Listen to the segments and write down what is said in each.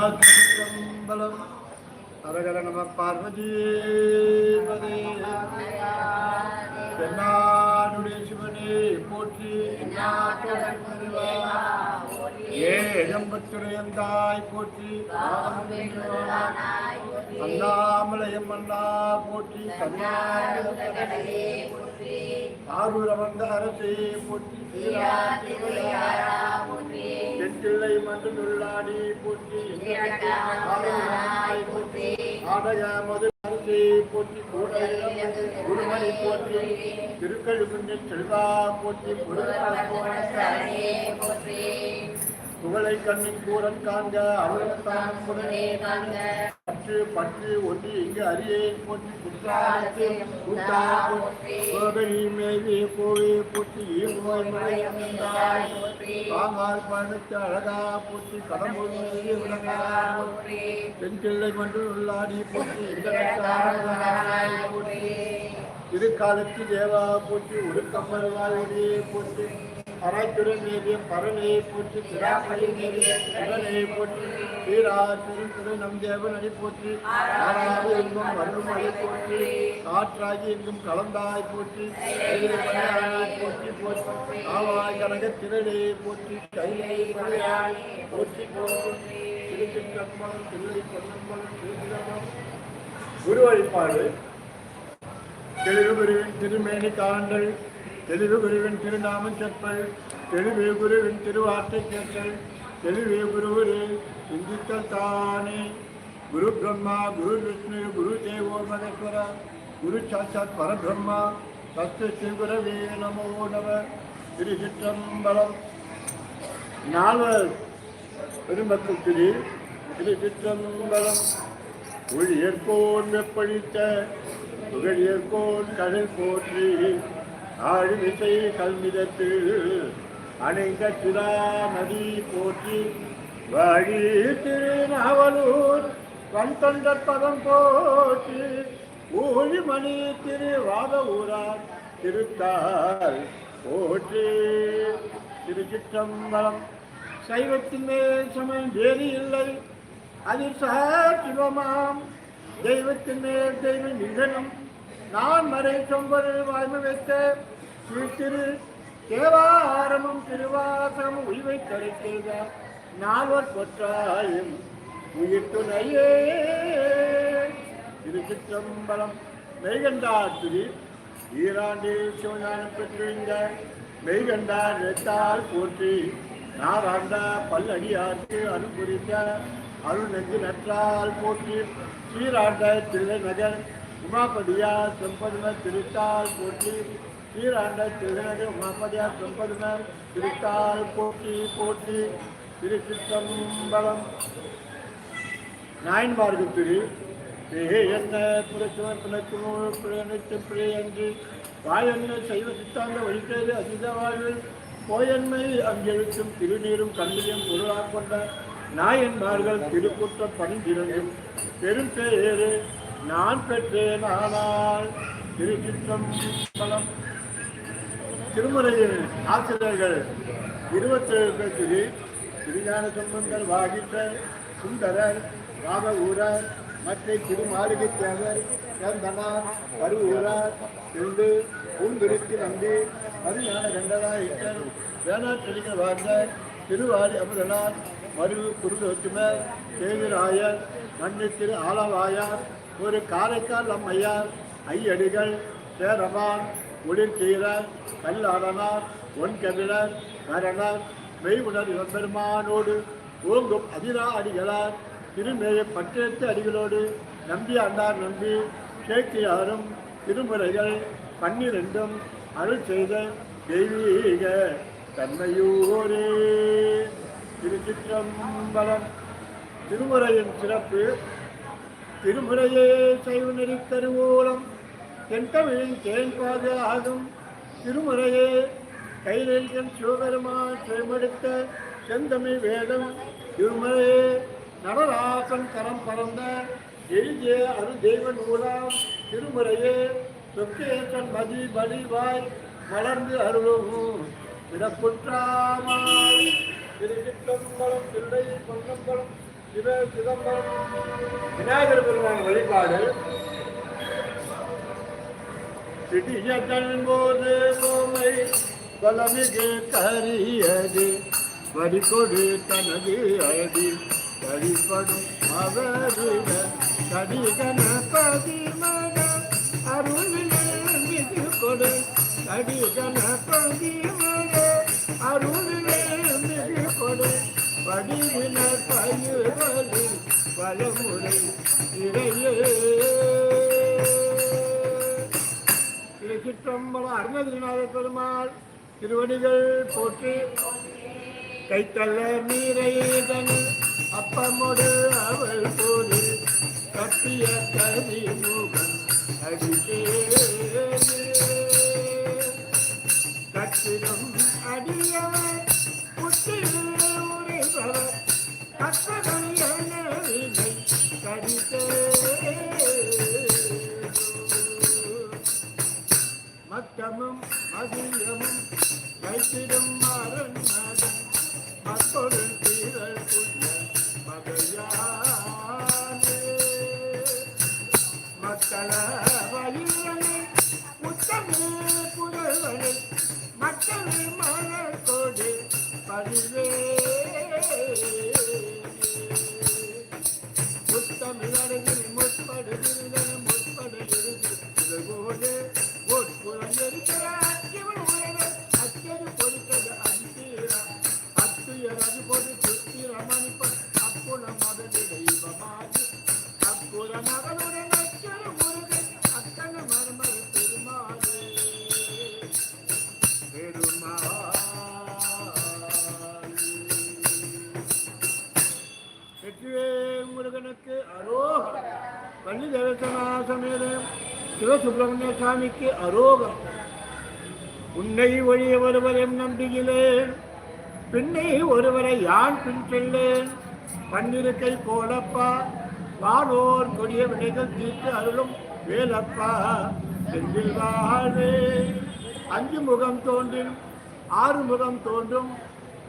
சிவாச்சம்பலம் அரகர நம பார்வதீபதே தென்னாடுடைய சிவனே போற்றி ஏழம்பத்துறையந்தாய் போற்றி. அண்ணாமலையம் அண்ணா போற்றி. ஆரூர வந்த அரசே போற்றி. தென்கிள்ளை மன்று உள்ளாடி போற்றி ஆடையாமது அரசே போற்றி. குருமணி போற்றி. திருக்கழுகுன்றில் செல்வா போற்றி. புகழை கண்ணி கூறன் காண்க அவரும் தானும் புலனே பற்று பற்று ஒன்று இங்கு அரியேன் போற்றி குற்றாலத்து குற்றா கோபரி மேவி கோவே போற்றி பாங்கால் பழுத்து அழகா போற்றி கடம்பூர் மேவி உள்ளாடி போற்றி போற்றி. தேவா போற்றி போற்றி. பராய்த்துறை மேவியம் பரனை போற்றி திராப்பள்ளி மேவியம் சிவனை போற்றி சீரா திருத்துறை நம் தேவனடி போற்றி ஆறாவது எங்கும் மருமலை போற்றி காற்றாகி எங்கும் கலந்தாய் போற்றி போற்றி போற்றி ஆவாய் கனக திரளையை போற்றி கையை பழையாய் போற்றி போற்றி திருச்சிற்றம்பலம் தில்லை பொன்னம்பலம் திருச்சிரம்பலம் குரு வழிபாடு. தெளிவு குருவின் திருமேனி காண்டல் தெளிவு குருவின் திருநாமம் செப்பல் தெளிவே குருவின் திருவார்த்தை கேட்டல் தெளிவே குருவரே சிந்தித்தல் தானே. குரு பிரம்மா குரு விஷ்ணு குரு தேவோ மகேஸ்வர குரு சாட்சாத் பரபிரம்மா தஸ்து சிவகுரவே நமோ நம. திரு சிற்றம்பலம் நால்வர் பெருமக்கள் திரு திரு சிற்றம்பலம் ஒளியற்கோன் வெப்பழித்த புகழ் புகழியற்கோன் கடல் போற்றி. ஆழிமிசை கல்மிதத்து அணைந்த சிரா நதி போற்றி வழி திருநாவலூர் வன்தொண்ட பதம் போற்றி ஊழிமணி திரு வாத ஊரார் திருத்தால் போற்றி. திருச்சிற்றம்பலம் சைவத்தின் மேல் சமயம் வேறு இல்லை. அதில் சிவமாம். தெய்வத்தின் மேல் தெய்வம் நிதனம் நான் மறை சொம்பது வாய்மை வைத்த திரு தேவாரமும் திருவாசமும் உய்வை கரை நால்வர் பொற்றாயும் உயிர் துணையே. திருச்சிற்றம்பலம் மெய்கண்டாத்திரி ஈராண்டில் சிவஞானம் பெற்றிருந்த மெய்கண்டார் நெத்தால் போற்றி நாராண்டா பல்லடியார்க்கு அனுபுரித்த அருள் நெஞ்சு நற்றால் போற்றி ஸ்ரீராண்ட திருநகர் நகர் உமாபதியா செம்பதும திருத்தால் போற்றி ஸ்ரீராண்ட திருநகர் உமாபதியா செம்பதும திருத்தால் போற்றி போற்றி. திருச்சிற்றம்பலம். நாயன்மார்கள் திரு ஏ என்ன புரட்சுவர் பிணக்குமோ பிழைத்து பிழை அன்று வாயென்ன சித்தாந்த வழித்தேது அதித வாழ்வில் போயன்மை அங்கெழுத்தும் திருநீரும் கண்ணியும் பொருளாக கொண்ட நாயன்மார்கள் திருக்குற்ற பணிந்திருந்தும் பெரும் பேரு நான் பெற்றேன் ஆனால் திருச்சிற்றம்பலம் திருமலையில் ஆசிரியர்கள் இருபத்தேழு பேர்த்துக்கு திருஞான சம்பந்தர் வாகிட்டர் சுந்தரர் ராகவூரர் மற்ற திருமாளிகை தேவர் சேந்தனார் கருவூரார் என்று பூந்திருத்தி நம்பி மருஞான கண்டராயிட்டர் வேணாற்றடிகள் வாழ்ந்தார் திருவாரி அமுதனார் மருவு குருதொத்துமர் சேவிராயர் மண்ணு திரு ஆலவாயார் ஒரு காரைக்கால் அம்மையார் ஐயடிகள் சேரமான் ஒளிர்கீரர் கல்லாடனார் ஒன்கபிலர் கரணர் மெய்வுணர் இளம்பெருமானோடு ஓங்கும் அதிரா அடிகளார் திருமேய பட்டெழுத்து அடிகளோடு நம்பி அண்டார் நம்பி சேக்கியாரும் திருமுறைகள் பன்னிரெண்டும் அருள் செய்த தெய்வீக தன்மையூரே. திருச்சிற்றம்பலம் திருமுறையின் சிறப்பு திருமுறையே சைவநெறி கருவூலம் தென்தமிழின் தேன்பாக ஆகும் திருமுறையே கைநெல்கன் சிவபெருமான் தேர்ந்தெடுத்த செந்தமிழ் வேதம். திருமுறையே நடராசன் கரம் பறந்த எழுதிய அரு தெய்வ நூலாம் திருமுறையே சொக்கேசன் மதி வலிவாய் வளர்ந்து அருளும். விடப்புற்றாமாய் திருச்சிற்றம்பலம் தில்லை பொன்னம்பலம் சிவ சிதம்பரம் விநாயகர் பெருமான் வழிபாடு. போது கோமை பலமிகு கரியது வடிகொடு தனது அடி. வழிபடும் அவருட கடி கணபதி மக அருளில் கொடு கடி. கணபதி மக அருள் மிகு கொடு. வடிவினர் பயிர்வலி பலமுறை இடையே திருச்சிற்றம்பலம் அருணகிரிநாத பெருமாள் திருவடிகள் போற்றி கைத்தள்ள நீரைதன் அப்பமொடு அவள் போது கட்டிய கவி முகன் அடிக்கே கட்டிடம் அகிலமும் பள்ளி தேவசனாசமேலம் சிவசுப்பிரமணிய சுவாமிக்கு அரோகம் உன்னை ஒழிய ஒருவரையும் நம்புகிறேன் பின்னை ஒருவரை யான் பின் செல்லேன்? பன்னிருக்கை போலப்பா வானோர் கொடிய வினைகள் தீர்த்து அருளும் வேலப்பா. செந்தில் வாழ்வே அஞ்சு முகம் தோன்றும் ஆறு முகம் தோன்றும்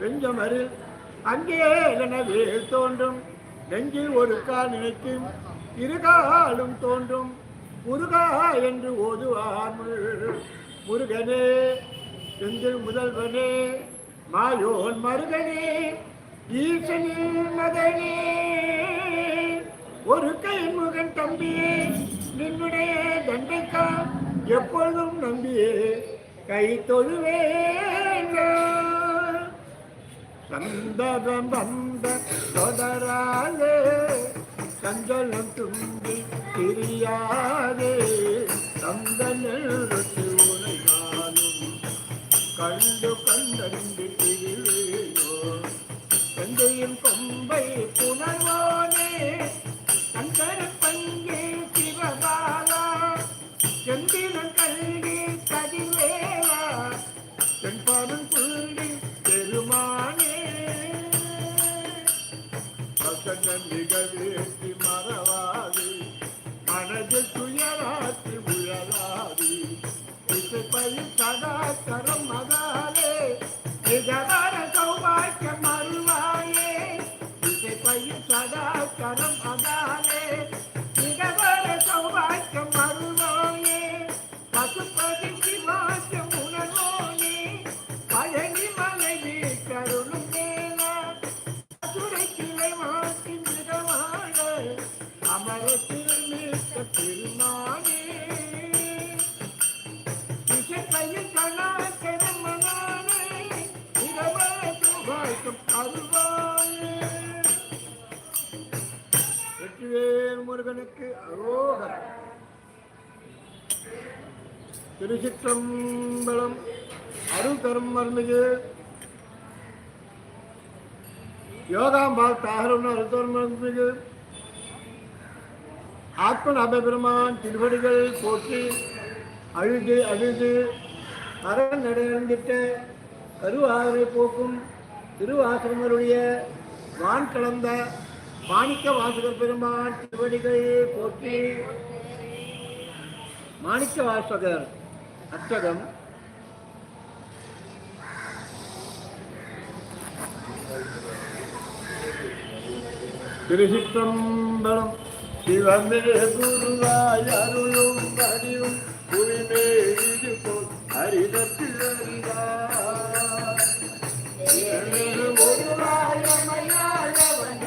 பெஞ்சமரில் அங்கே எனவே தோன்றும் நெஞ்சில் ஒரு கால் நினைக்கும் இருகாலும் தோன்றும் முருகா என்று ஓதுவார் முருகனே செந்தில் முதல்வனே மாயோன் மருகனே ஈசனின் மகனே. ஒரு கை முகன் தம்பியே நின்னுடைய தண்டைக்கா எப்பொழுதும் நம்பியே கை தொழுவேன். சந்தரம் வந்த தொடராலே சஞ்சலம் தும்பி தெரியாதே சந்தனில் உனை நானும் கண்டு கண்டறிந்து திரிவேயோ தந்தையின் கொம்பை புனர்வானே Come on. முருகனுக்கு அரோகரம். திருச்சிற்றம்பலம் அருள் தரும் மருந்துக்கு யோகாம்பால் தாகரம் அருள் தரும் மருந்துக்கு ஆத்மன் அபெருமான் திருவடிகள் போற்றி அழுது அழுது அரண் நடந்திட்ட கருவாகரை போக்கும் திருவாசிரமருடைய வான் கலந்த மாணிக்க வாசகர் பெருமான் திருவடிகள் போற்றி. மாணிக்க வாசகர் அச்சகம் திருச்சிற்றம்பலம் சிவமிரு குருவாய் அருளும் அறிவும் புரிமேடு போல் அரிதத்தில் அறிவாய் ஒரு வாயமையாளவன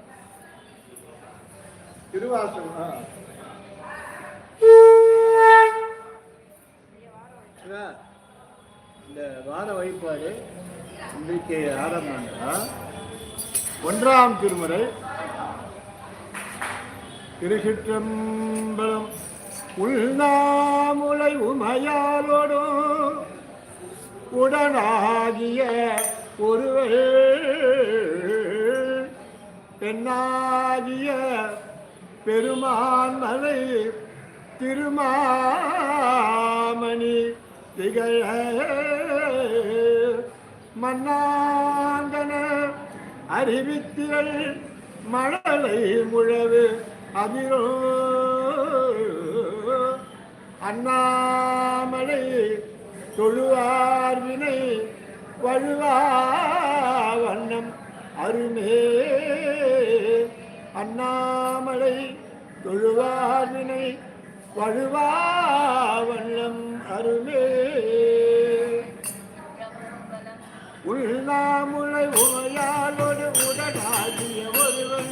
திருவாசகம். இந்த வார வழிபாடு இன்றைக்கு ஆரம்பம்னா ஒன்றாம் திருமுறை. திருச்சிற்றம்பலம் உள்நாமுலை உமையாரோடும் உடனாகிய ஒருவர் பெண்ணாகிய பெருமான் மலை திருமாமணி திகழ. மன்னாங்கன அறிவித்திரள் மழலை முழவு அதிரோ. அண்ணாமலை தொழுவார் வினை வழுவா வண்ணம் அருமே அண்ணாமலை தொழுவார் வழுவாவண்ணம் வழுவா அருமே உள்நாமுலை உமையாலோடு உடனாகிய ஒருவன்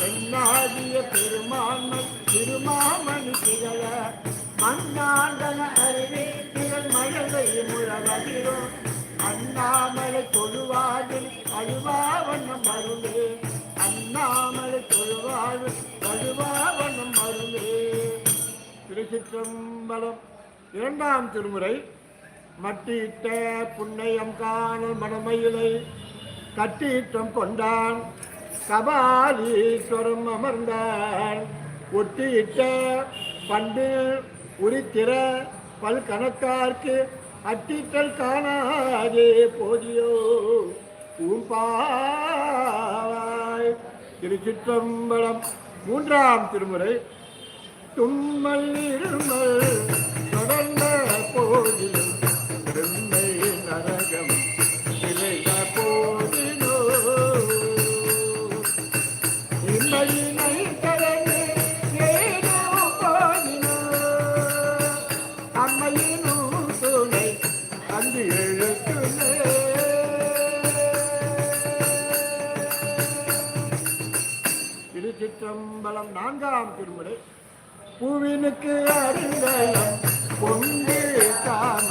பெண்ணாகிய பெருமான்மன் திருமாமணி திகழ. மண்ணாண்டன அருவே திறன் மழலை முழவதிரோ. அண்ணாமலை தொழுவாதில் அழுவாவண்ணம் அருளே அண்ணாமலை தொழுவாழ் அழுவாவண்ணம் அருளே திருச்சிற்றம்பலம் இரண்டாம் திருமுறை. மட்டியிட்ட புண்ணையம் காணல் மணமயிலை கட்டியிட்டம் கொண்டான். கபாலீஸ்வரம் அமர்ந்தான். ஒட்டியிட்ட பண்டு உரித்திர பல் கணக்கார்க்கு அட்டிட்டல் காணாதே போதியோ. பூம்பாவாய் திருச்சிற்றம்பலம் மூன்றாம் திருமுறை. தும்மல் இருமல் தொடர்ந்த போதில் திருச்சிற்றம்பலம் நான்காம் திருமுறை. புவினுக்கு அருந்தலம் பொங்கு தான்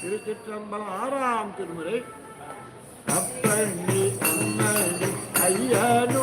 திருச்சிற்றம்பலம் ஆறாம் திருமுறை. அப்பண்ணி அம்மணி ஐயனுளே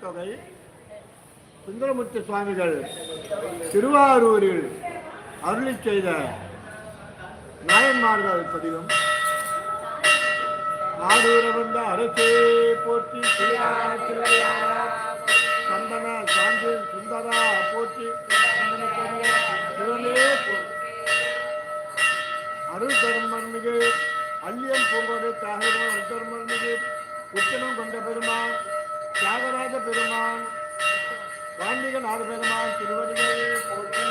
தொகை சுந்தரமுத்து சுவாமிகள் திருவாரூரில் அருளி செய்த நாயன்மார்கள் பதிவும் நாடூர வந்த அரசே போற்றி சந்தன சாந்தி சுந்தரா போற்றி சந்தன கொடிய சிவனே போற்றி. அருள் தர்மன்மிகு அள்ளியம் பூங்கோடு தியாகராஜ பெருமன்மிகு உச்சனம் கொண்ட பெருமாள் தியாகராஜ பெருமான் காந்திக நாத பெருமான் திருவடிகள் போற்றி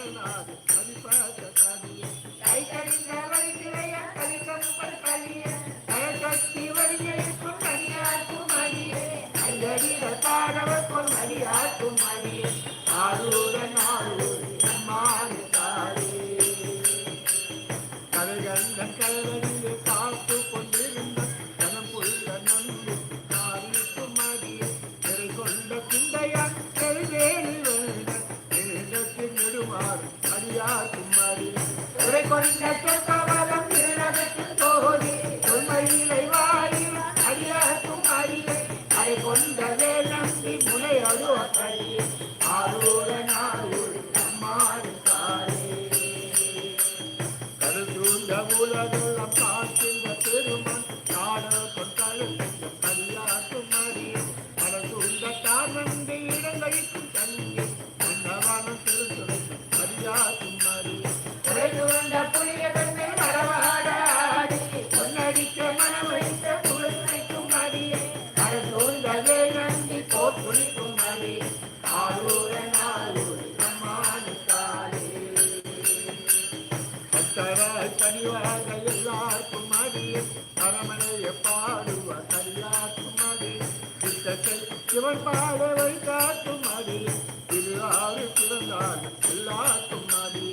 கடலாது அதிபாத கடிய கை கடிந்த வழிகிளைய கலிகம்பல் கலிய கட்டி வழியைக்கும் மணியாக்கும் மணியே ஐயடிட பாடவர்க்கும் மணியாக்கும் மணியே ஆரூரன் ஆரூர் பத்தராய் எல்லாருக்கும் அடிய அரமனையை பாடுவார். கரியாக்கும் அடிய சித்தத்தை சிவன் பாட வைத்தாக்கும் அடிய திருவாறு பிறந்தால் எல்லாருக்கும் அடிய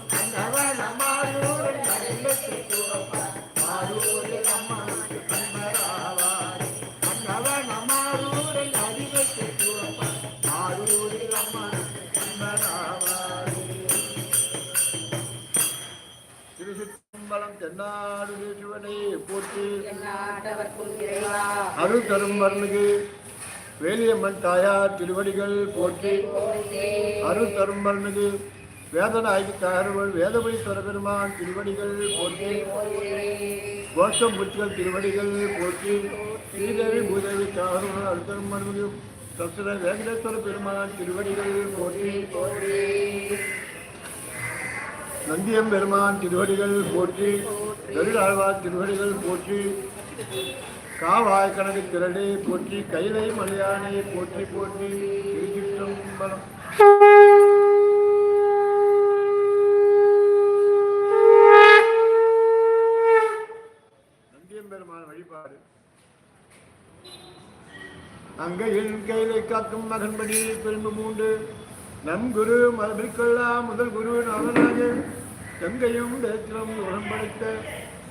திருச்சிற்றம்பலம் தென்னாடு சிவனை போற்றி அருள் தரும் மருணுகு வேலியம்மன் தாயார் திருவடிகள் போற்றி. அருள் தரும் மருணுகு வேதநாயகி தாயார்கள் வேதபடி பெருமான் திருவடிகள் போற்றி. கோஷம் புத்திகள் திருவடிகள் போற்றி. ஸ்ரீதேவி பூதேவி தாயார்கள் அருள் தரும் மருணுகு சத்திர வேங்கடேஸ்வர பெருமான் திருவடிகள் போற்றி. நந்தியம் பெருமான் திருவடிகள் போற்றி கருடாழ்வார் திருவடிகள் போற்றி காவாய் கணக்கு திரளே போற்றி கைலை மலையானை போற்றி போற்றி திருச்சிற்றம்பலம். நந்தியம் பெருமான் வழிபாடு. அங்கையில் கைலை காக்கும் மகன்படி பெரும்பு மூன்று நம் குரு மரபிற்கொள்ளா முதல் குரு நாதனாக கங்கையும் தேத்திரம் உடம்படைத்த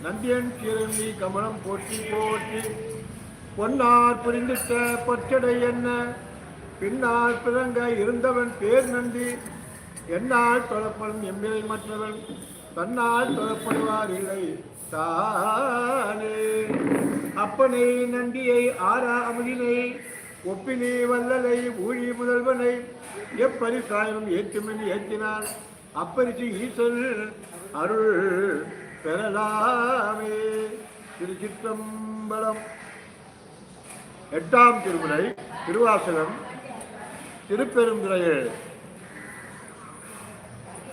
நந்தியன் கிரண்டி கமலம் போற்றி போற்றி. பொன்னார் புரிந்திட்ட பொற்றடை என்ன? பின்னால் பிறங்க இருந்தவன் பேர் நந்தி. என்னால் தொழப்படும் எம்பிலை மற்றவன் தன்னால் தொழப்படுவார் இல்லை தானே. அப்பனை நந்தியை ஆறா அமுதினை ஒப்பினை வல்லலை ஊழி முதல்வனை எப்பரிசாயம் ஏற்றுமென் ஏற்றினார். அப்பரிசி ஈஸ்வரர் அருள் பெறலாமே. திருச்சிற்றம்பலம். எட்டாம் திருமுறை திருவாசகம் திருப்பெருந்துறையில்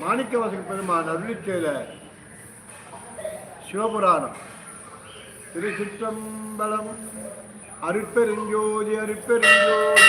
மாணிக்கவாசக பெருமான் அருளிச்சேல சிவபுராணம். திருச்சிற்றம்பலம். அருட்பெருஞ்சோதி அருட்பெருஞ்சோதி.